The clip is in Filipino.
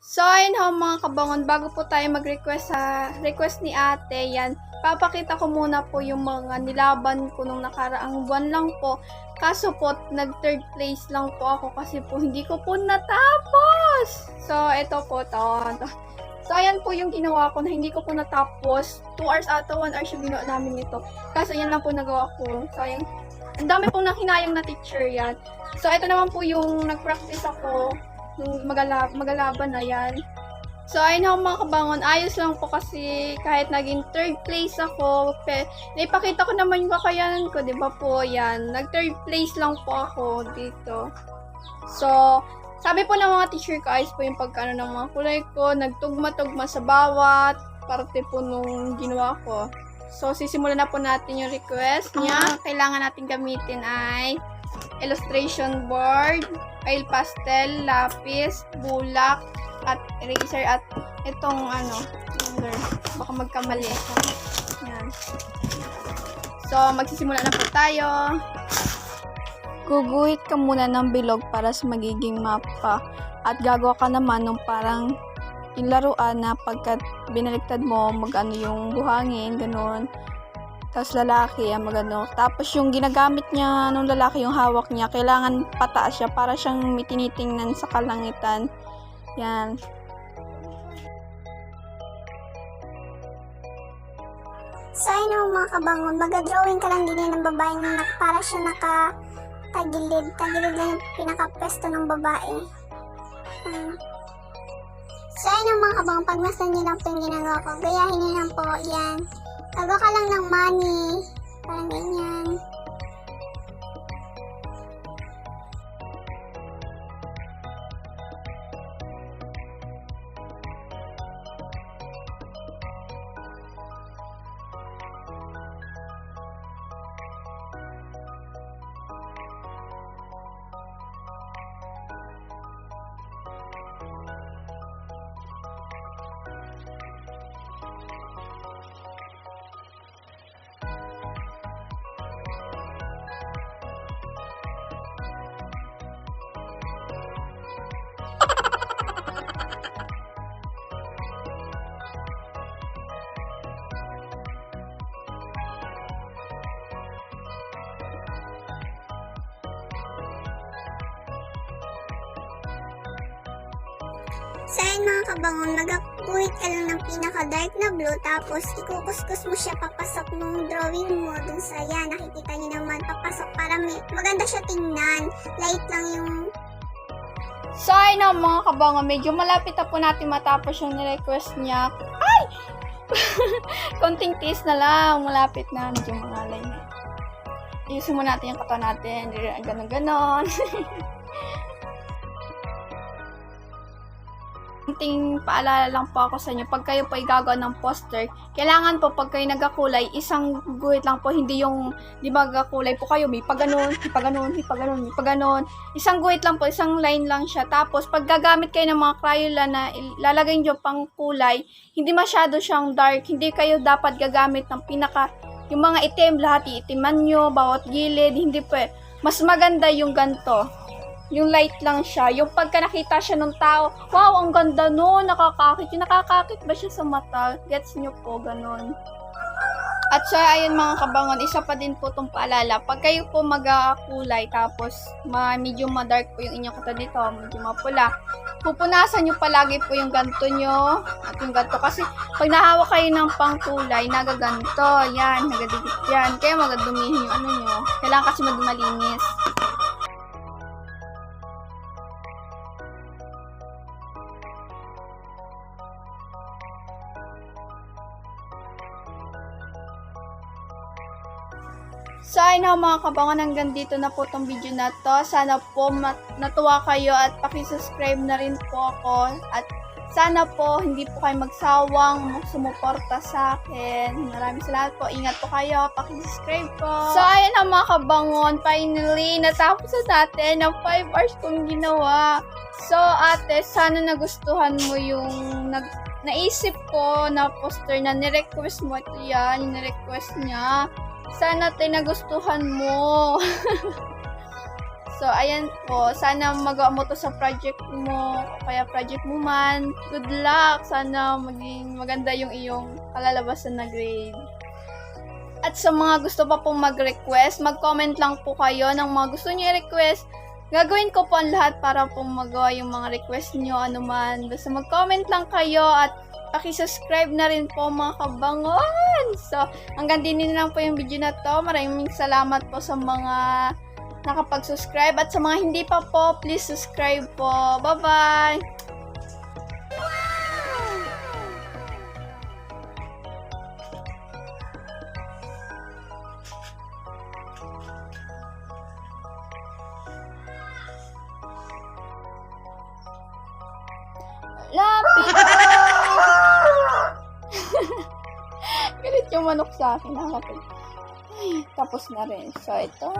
So, ayun ho mga kabangon, bago po tayo mag-request sa request ni ate, yan, papakita ko muna po yung mga nilaban ko nung nakaraang buwan lang po. Kaso po, nag-third place lang po ako kasi po hindi ko po natapos. So, ito po to. So, ayan po yung ginawa ko na hindi ko po natapos. 2 hours ata, 1 hours yung ginawa namin nito. Kaso, yan lang po nagawa ko. So, ayan. Ang dami pong nakinayang na teacher yan. So, ito naman po yung nag-practice ako magala magalaban na yan. So, ayun ako mga kabangon, ayos lang po kasi kahit naging third place ako, pe, naipakita ko naman yung kakayanan ko, di ba po, yan. Nag-third place lang po ako dito. So, sabi po ng mga teacher ko, ayos po yung pagkano ng mga kulay ko, nagtugma-tugma sa bawat parte po nung ginawa ko. So, sisimulan na po natin yung request niya. Ang kailangan natin gamitin ay illustration board, oil pastel, lapis, bulak, at eraser, at itong ano, ruler. Baka magkamali. Yan. So, magsisimula na po tayo. Guguhit ka muna ng bilog para sa magiging mapa. At gagawa ka naman ng parang yung laruan na pagka binaliktad mo, mag-ano yung buhangin, ganun. Tapos lalaki, ang magano. Tapos yung ginagamit niya nung lalaki, yung hawak niya, kailangan pataas siya para siyang may tinitingnan sa kalangitan. Yan. So, ayun mga kabangon, mag-drawing ka lang din ng babae na para siya naka tagilid. Tagilid lang yung pinaka-pwesto ng babae. Hmm. So, ayun mga kabangon, pagmasdan niyo lang po yung ginagawa ko. Gayahin niyo lang po, yan. Gagawa ka lang ng money. Parang ganyan. So, ayun mga kabangon, nagakuhit ka lang ng pinaka-dark na blue, tapos ikukuskus mo siya papasok nung drawing mo dun sa yan. Nakikita niyo naman, papasok para may, maganda siya tingnan. Light lang yung So, ayun na mga kabango, medyo malapit na po natin matapos yung request niya. Ay! Konting tiis na lang, malapit na, medyo mangalay na. Ayusin mo natin yung katawan natin, ganon-ganon. Konting paalala lang po ako sa inyo, pag kayo po igagawa ng poster, kailangan po pag kayo nagkakulay, isang guhit lang po, hindi yung, di ba gakulay po kayo, may paganon, may paganon, may paganon, may paganon. Isang guhit lang po, isang line lang siya. Tapos, pag gagamit kayo ng mga Crayola na ilalagay nyo pang kulay, hindi masyado siyang dark, hindi kayo dapat gagamit ng pinaka, yung mga itim, lahat iitiman nyo, bawat gilid, hindi po. Mas maganda yung ganto yung light lang siya. Yung pagka nakita siya ng tao, wow, ang ganda no, nakakakit. Yung nakakakit ba siya sa mata? Gets nyo po, ganun. At siya, ayun mga kabangon, isa pa din po itong paalala. Pag kayo po magakulay, tapos ma medyo ma-dark po yung inyong kata dito, medyo mapula, pupunasan nyo palagi po yung ganto nyo at yung ganto. Kasi pag nahawak kayo ng pangkulay, nagaganto, yan, nagadikit yan. Kaya magadumihin yung ano nyo. Kailangan kasi magmalinis. So, ayun na mga kabangon, hanggang dito na po tong video na to. Sana po natuwa kayo at pakisubscribe na rin po ako. At sana po hindi po kayo magsawang sumuporta sa akin. Maraming salamat po. Ingat po kayo. Pakisubscribe po. So, ayun na mga kabangon. Finally, natapos na natin ang 5 hours kong ginawa. So, ate, sana nagustuhan mo yung nag naisip ko na poster na nirequest mo. Ito yan, nirequest niya. Sana tayo nagustuhan mo. So, ayan po. Sana magawa mo to sa project mo, kaya project mo man. Good luck! Sana maging maganda yung iyong kalalabasan na grade. At sa mga gusto pa pong mag-request, mag-comment lang po kayo ng mga gusto niyo i-request. Gagawin ko po ang lahat para pong magawa yung mga request niyo, anuman. Basta mag-comment lang kayo at pakisubscribe na rin po mga kabangon. So, hanggang din lang po yung video na to. Maraming salamat po sa mga nakapag-subscribe at sa mga hindi pa po, please subscribe po. Bye-bye! Manok sa akin. Nakakapag. Ay, tapos na rin. So, ito.